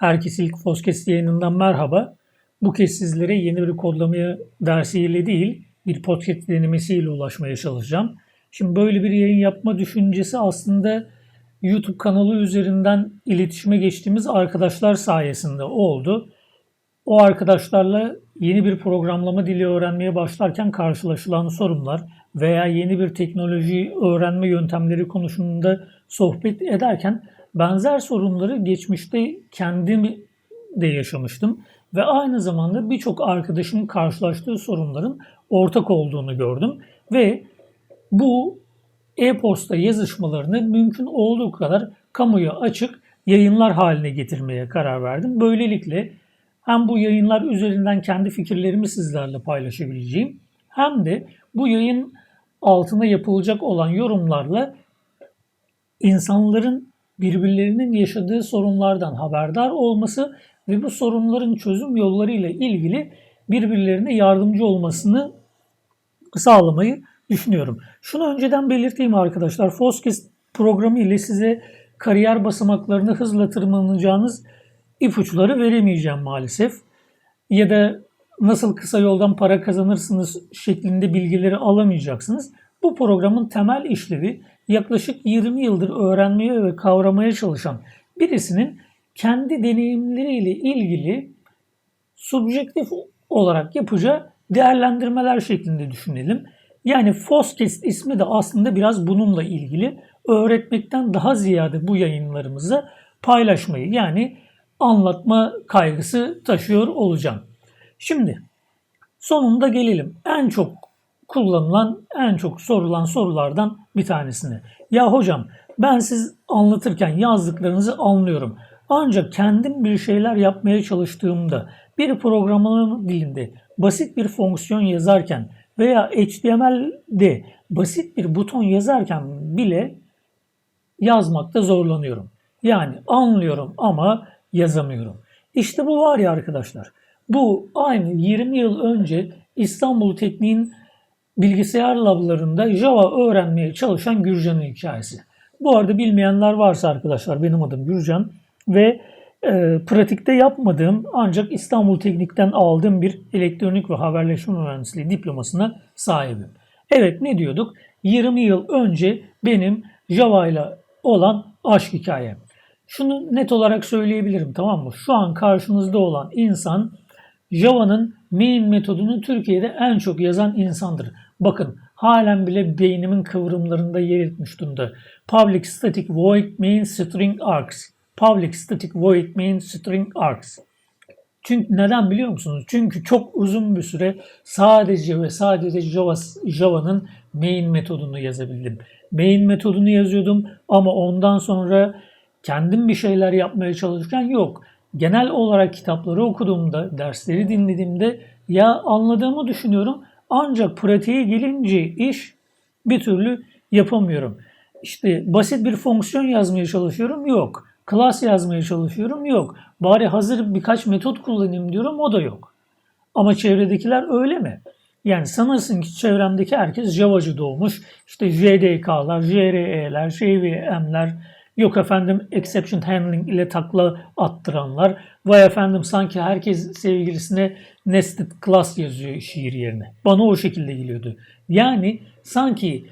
Herkese ilk Foskes yayınından merhaba. Bu kez sizlere yeni bir kodlama dersiyle değil, bir podcast denemesiyle ulaşmaya çalışacağım. Şimdi böyle bir yayın yapma düşüncesi aslında YouTube kanalı üzerinden iletişime geçtiğimiz arkadaşlar sayesinde oldu. O arkadaşlarla yeni bir programlama dili öğrenmeye başlarken karşılaşılan sorunlar veya yeni bir teknoloji öğrenme yöntemleri konusunda sohbet ederken benzer sorunları geçmişte kendim de yaşamıştım ve aynı zamanda birçok arkadaşımın karşılaştığı sorunların ortak olduğunu gördüm ve bu e-posta yazışmalarını mümkün olduğu kadar kamuya açık yayınlar haline getirmeye karar verdim. Böylelikle hem bu yayınlar üzerinden kendi fikirlerimi sizlerle paylaşabileceğim hem de bu yayın altına yapılacak olan yorumlarla insanların birbirlerinin yaşadığı sorunlardan haberdar olması ve bu sorunların çözüm yolları ile ilgili birbirlerine yardımcı olmasını sağlamayı düşünüyorum. Şunu önceden belirteyim arkadaşlar. Foskes programı ile size kariyer basamaklarını hızla tırmanacağınız ipuçları veremeyeceğim maalesef. Ya da nasıl kısa yoldan para kazanırsınız şeklinde bilgileri alamayacaksınız. Bu programın temel işlevi yaklaşık 20 yıldır öğrenmeye ve kavramaya çalışan birisinin kendi deneyimleriyle ilgili subjektif olarak yapacağı değerlendirmeler şeklinde düşünelim. Yani Foskest ismi de aslında biraz bununla ilgili. Öğretmekten daha ziyade bu yayınlarımızı paylaşmayı yani anlatma kaygısı taşıyor olacağım. Şimdi sonunda gelelim. En çok kullanılan, en çok sorulan sorulardan bir tanesine. Ya hocam ben siz anlatırken yazdıklarınızı anlıyorum. Ancak kendim bir şeyler yapmaya çalıştığımda bir programlama dilinde basit bir fonksiyon yazarken veya HTML'de basit bir buton yazarken bile yazmakta zorlanıyorum. Yani anlıyorum ama yazamıyorum. İşte bu var ya arkadaşlar. Bu aynı 20 yıl önce İstanbul Teknik'in bilgisayar lablarında Java öğrenmeye çalışan Gürcan'ın hikayesi. Bu arada bilmeyenler varsa arkadaşlar benim adım Gürcan ve e, pratikte yapmadığım ancak İstanbul Teknik'ten aldığım bir elektronik ve haberleşme mühendisliği diplomasına sahibim. Evet ne diyorduk? 20 yıl önce benim Java ile olan aşk hikayem. Şunu net olarak söyleyebilirim tamam mı? Şu an karşınızda olan insan Java'nın main metodunu Türkiye'de en çok yazan insandır. Bakın halen bile beynimin kıvrımlarında yer etmiş durumda. Public static void main string args. Public static void main string args. Çünkü neden biliyor musunuz? Çünkü çok uzun bir süre sadece ve sadece Java, Java'nın main metodunu yazabildim. Main metodunu yazıyordum ama ondan sonra kendim bir şeyler yapmaya çalışırken yok. Genel olarak kitapları okuduğumda, dersleri dinlediğimde ya anladığımı düşünüyorum ancak pratiğe gelince iş bir türlü yapamıyorum. İşte basit bir fonksiyon yazmaya çalışıyorum yok. Klas yazmaya çalışıyorum yok. Bari hazır birkaç metot kullanayım diyorum o da yok. Ama çevredekiler öyle mi? Yani sanırsın ki çevremdeki herkes Java'cı doğmuş. İşte JDK'lar, JRE'ler, JVM'ler, yok efendim exception handling ile takla attıranlar. Vay efendim sanki herkes sevgilisine nested class yazıyor şiir yerine. Bana o şekilde geliyordu. Yani sanki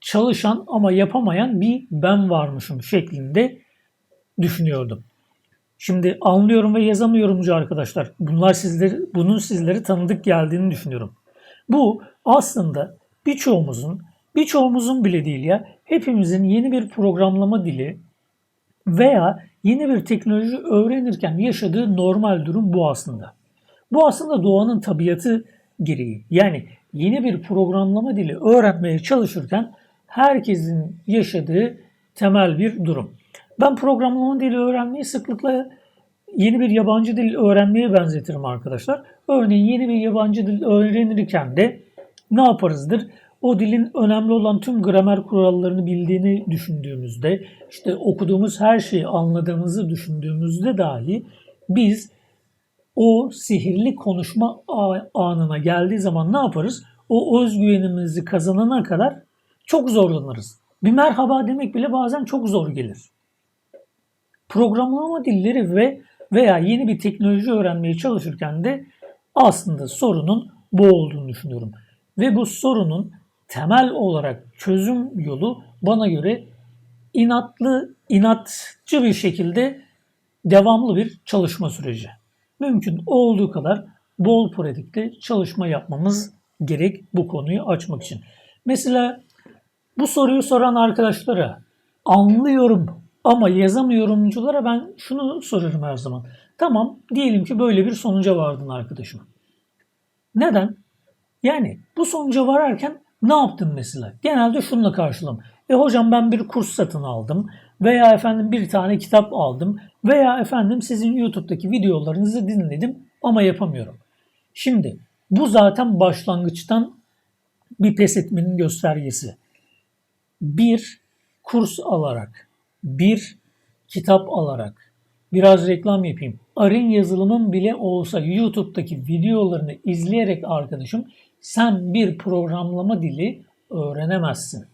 çalışan ama yapamayan bir ben varmışım şeklinde düşünüyordum. Şimdi anlıyorum ve yazamıyorumcu arkadaşlar. Bunlar sizleri, bunun sizlere tanıdık geldiğini düşünüyorum. Bu aslında birçoğumuzun, birçoğumuzun bile değil ya, hepimizin yeni bir programlama dili veya yeni bir teknoloji öğrenirken yaşadığı normal durum bu aslında. Bu aslında doğanın tabiatı gereği. Yani yeni bir programlama dili öğrenmeye çalışırken herkesin yaşadığı temel bir durum. Ben programlama dili öğrenmeyi sıklıkla yeni bir yabancı dil öğrenmeye benzetirim arkadaşlar. Örneğin yeni bir yabancı dil öğrenirken de ne yaparızdır? O dilin önemli olan tüm gramer kurallarını bildiğini düşündüğümüzde, işte okuduğumuz her şeyi anladığımızı düşündüğümüzde dahi biz o sihirli konuşma anına geldiği zaman ne yaparız? O özgüvenimizi kazanana kadar çok zorlanırız. Bir merhaba demek bile bazen çok zor gelir. Programlama dilleri ve veya yeni bir teknoloji öğrenmeye çalışırken de aslında sorunun bu olduğunu düşünüyorum. Ve bu sorunun temel olarak çözüm yolu bana göre inatlı, inatçı bir şekilde devamlı bir çalışma süreci. Mümkün olduğu kadar bol pratikte çalışma yapmamız gerek bu konuyu açmak için. Mesela bu soruyu soran arkadaşlara anlıyorum ama yazamıyorumculara ben şunu sorarım her zaman. Tamam diyelim ki böyle bir sonuca vardın arkadaşım. Neden? Yani bu sonuca vararken ne yaptın mesela? Genelde şununla karşılam. E hocam ben bir kurs satın aldım veya efendim bir tane kitap aldım veya efendim sizin YouTube'daki videolarınızı dinledim ama yapamıyorum. Şimdi bu zaten başlangıçtan bir pes etmenin göstergesi. Bir kurs alarak, bir kitap alarak, biraz reklam yapayım. Arın yazılımın bile olsa YouTube'daki videolarını izleyerek arkadaşım sen bir programlama dili öğrenemezsin.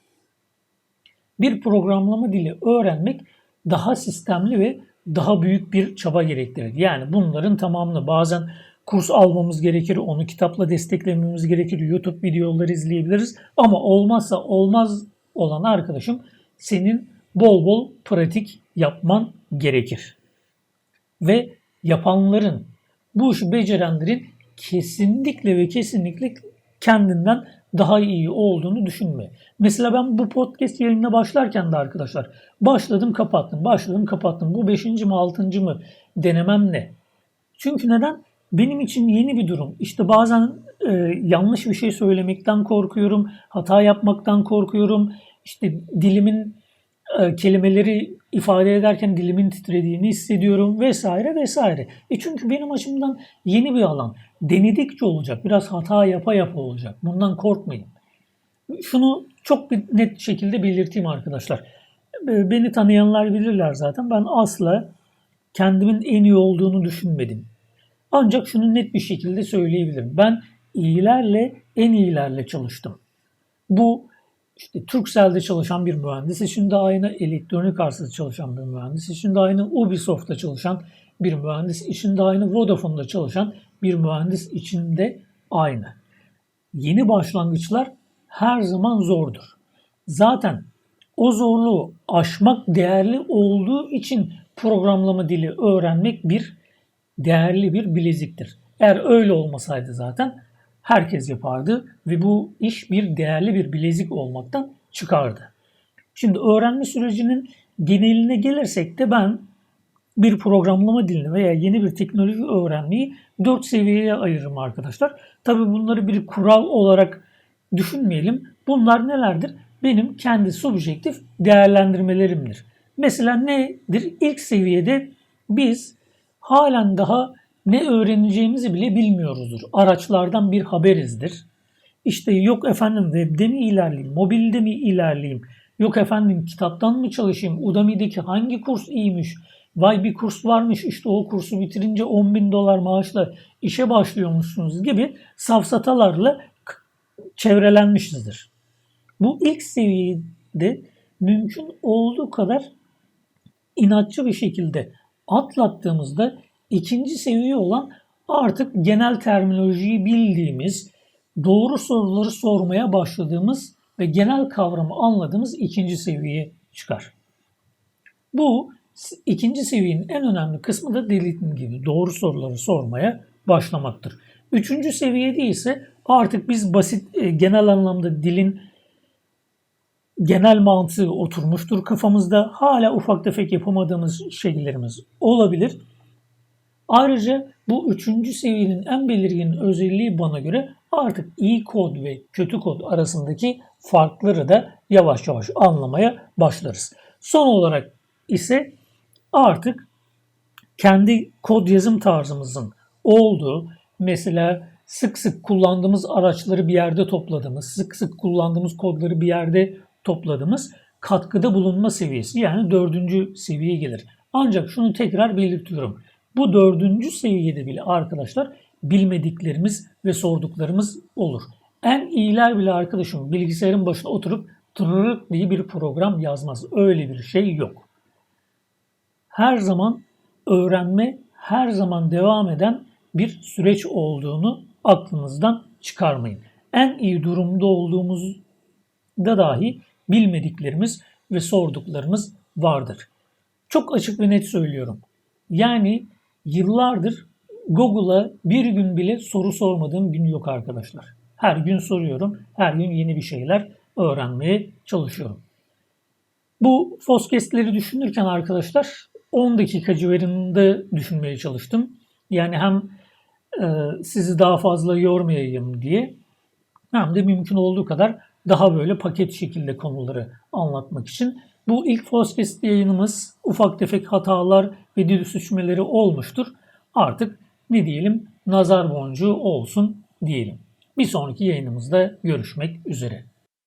Bir programlama dili öğrenmek daha sistemli ve daha büyük bir çaba gerektirir. Yani bunların tamamını bazen kurs almamız gerekir, onu kitapla desteklememiz gerekir, YouTube videoları izleyebiliriz. Ama olmazsa olmaz olan arkadaşım senin bol bol pratik yapman gerekir. Ve yapanların, bu işi becerenlerin kesinlikle ve kesinlikle kendinden daha iyi olduğunu düşünme. Mesela ben bu podcast yayınına başlarken de arkadaşlar başladım kapattım, başladım kapattım. Bu beşinci mi altıncı mı denemem ne? Çünkü neden? Benim için yeni bir durum. İşte bazen e, yanlış bir şey söylemekten korkuyorum, hata yapmaktan korkuyorum. İşte dilimin kelimeleri ifade ederken dilimin titrediğini hissediyorum vesaire vesaire. E çünkü benim açımdan yeni bir alan. Denedikçe olacak. Biraz hata yapa yapa olacak. Bundan korkmayın. Şunu çok bir net şekilde belirteyim arkadaşlar. E, beni tanıyanlar bilirler zaten. Ben asla kendimin en iyi olduğunu düşünmedim. Ancak şunu net bir şekilde söyleyebilirim. Ben iyilerle en iyilerle çalıştım. Bu işte Turkcell'de çalışan bir mühendis de aynı, elektronik arsada çalışan bir mühendis de aynı, Ubisoft'ta çalışan bir mühendis için de aynı, Vodafone'da çalışan bir mühendis için de aynı. Yeni başlangıçlar her zaman zordur. Zaten o zorluğu aşmak değerli olduğu için programlama dili öğrenmek bir değerli bir bileziktir. Eğer öyle olmasaydı zaten herkes yapardı ve bu iş bir değerli bir bilezik olmaktan çıkardı. Şimdi öğrenme sürecinin geneline gelirsek de ben bir programlama dilini veya yeni bir teknoloji öğrenmeyi dört seviyeye ayırırım arkadaşlar. Tabi bunları bir kural olarak düşünmeyelim. Bunlar nelerdir? Benim kendi subjektif değerlendirmelerimdir. Mesela nedir? İlk seviyede biz halen daha ne öğreneceğimizi bile bilmiyoruzdur. Araçlardan bir haberizdir. İşte yok efendim webde mi ilerleyeyim, mobilde mi ilerleyeyim, yok efendim kitaptan mı çalışayım, Udemy'deki hangi kurs iyiymiş, vay bir kurs varmış işte o kursu bitirince 10 bin dolar maaşla işe başlıyormuşsunuz gibi safsatalarla çevrelenmişizdir. Bu ilk seviyede mümkün olduğu kadar inatçı bir şekilde atlattığımızda ikinci seviye olan artık genel terminolojiyi bildiğimiz, doğru soruları sormaya başladığımız ve genel kavramı anladığımız ikinci seviyeye çıkar. Bu ikinci seviyenin en önemli kısmı da dediğim gibi doğru soruları sormaya başlamaktır. Üçüncü seviyede ise artık biz basit e, genel anlamda dilin genel mantığı oturmuştur kafamızda. Hala ufak tefek yapamadığımız şeylerimiz olabilir. Ayrıca bu üçüncü seviyenin en belirgin özelliği bana göre artık iyi kod ve kötü kod arasındaki farkları da yavaş yavaş anlamaya başlarız. Son olarak ise artık kendi kod yazım tarzımızın olduğu mesela sık sık kullandığımız araçları bir yerde topladığımız, sık sık kullandığımız kodları bir yerde topladığımız katkıda bulunma seviyesi yani dördüncü seviyeye gelir. Ancak şunu tekrar belirtiyorum. Bu dördüncü seviyede bile arkadaşlar bilmediklerimiz ve sorduklarımız olur. En iyiler bile arkadaşım bilgisayarın başına oturup tırırık diye bir program yazmaz. Öyle bir şey yok. Her zaman öğrenme her zaman devam eden bir süreç olduğunu aklınızdan çıkarmayın. En iyi durumda olduğumuzda dahi bilmediklerimiz ve sorduklarımız vardır. Çok açık ve net söylüyorum. Yani yıllardır Google'a bir gün bile soru sormadığım gün yok arkadaşlar. Her gün soruyorum. Her gün yeni bir şeyler öğrenmeye çalışıyorum. Bu Foskest'leri düşünürken arkadaşlar 10 dakika civarında düşünmeye çalıştım. Yani hem e, sizi daha fazla yormayayım diye hem de mümkün olduğu kadar daha böyle paket şekilde konuları anlatmak için. Bu ilk Foskest yayınımız ufak tefek hatalar ve dil suçmeleri olmuştur. Artık ne diyelim nazar boncuğu olsun diyelim. Bir sonraki yayınımızda görüşmek üzere.